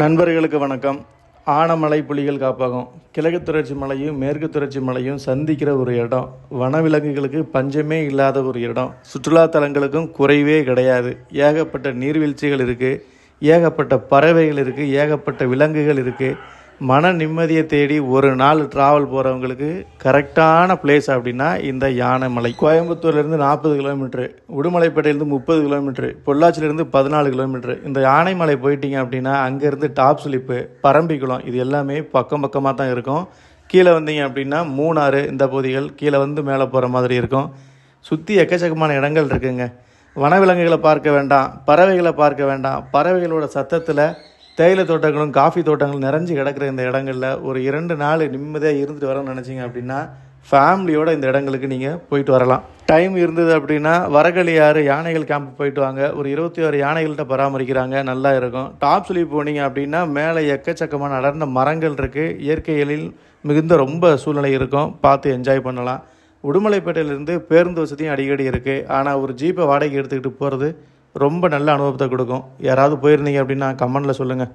நண்பர்களுக்கு வணக்கம். ஆனமலை புலிகள் காப்பகம். கிழக்கு தொடர்ச்சி மலையும் மேற்கு தொடர்ச்சி மலையும் சந்திக்கிற ஒரு இடம். வனவிலங்குகளுக்கு பஞ்சமே இல்லாத ஒரு இடம். சுற்றுலா தலங்களுக்கும் குறைவே கிடையாது. ஏகப்பட்ட நீர்வீழ்ச்சிகள் இருக்குது ஏகப்பட்ட பறவைகள் இருக்குது ஏகப்பட்ட விலங்குகள் இருக்குது மன நிம்மதியை தேடி ஒரு நாள் ட்ராவல் போகிறவங்களுக்கு கரெக்டான பிளேஸ் அப்படின்னா இந்த யானைமலை. கோயம்புத்தூர்லேருந்து நாற்பது கிலோமீட்ரு உடுமலைப்பேட்டையிலேருந்து முப்பது கிலோமீட்ரு பொள்ளாச்சியிலேருந்து பதினாலு கிலோமீட்ரு இந்த யானைமலை போயிட்டீங்க அப்படின்னா அங்கேருந்து டாப் ஸ்லிப்பு பரம்பிக்குளம் இது எல்லாமே பக்கம் பக்கமாக தான் இருக்கும். கீழே வந்தீங்க அப்படின்னா மூணாறு இந்த பகுதிகள் கீழே வந்து மேலே போகிற மாதிரி இருக்கும். சுற்றி எக்கச்சக்கமான இடங்கள் இருக்குங்க. வனவிலங்குகளை பார்க்க வேண்டாம் பறவைகளை பார்க்க வேண்டாம். பறவைகளோட சத்தத்தில் தேயிலை தோட்டங்களும் காஃபி தோட்டங்களும் நிறைஞ்சு கிடக்கிற இந்த இடங்களில் ஒரு இரண்டு நாள் நிம்மதியாக இருந்துட்டு வரணும்னு நினச்சிங்க அப்படின்னா ஃபேமிலியோட இந்த இடங்களுக்கு நீங்கள் போயிட்டு வரலாம். டைம் இருந்தது அப்படின்னா வரகளியாறு யானைகள் கேம்ப் போயிட்டு வாங்க. ஒரு இருபத்தி ஆறு யானைகள்கிட்ட பராமரிக்கிறாங்க நல்லா இருக்கும். டாப் சொல்லி போனீங்க அப்படின்னா மேலே எக்கச்சக்கமான அடர்ந்த மரங்கள் இருக்குது இயற்கைகளில் மிகுந்த ரொம்ப சூழ்நிலை இருக்கும். பார்த்து என்ஜாய் பண்ணலாம். உடுமலைப்பேட்டையிலேருந்து பேருந்து வசதியும் அடிக்கடி இருக்குது ஆனால் ஒரு ஜீப்பை வாடகைக்கு எடுத்துக்கிட்டு போகிறது ரொம்ப நல்ல அனுபவத்தை கொடுக்கும். யாராவது போயிருந்தீங்க அப்படின்னா கமெண்டில் சொல்லுங்கள்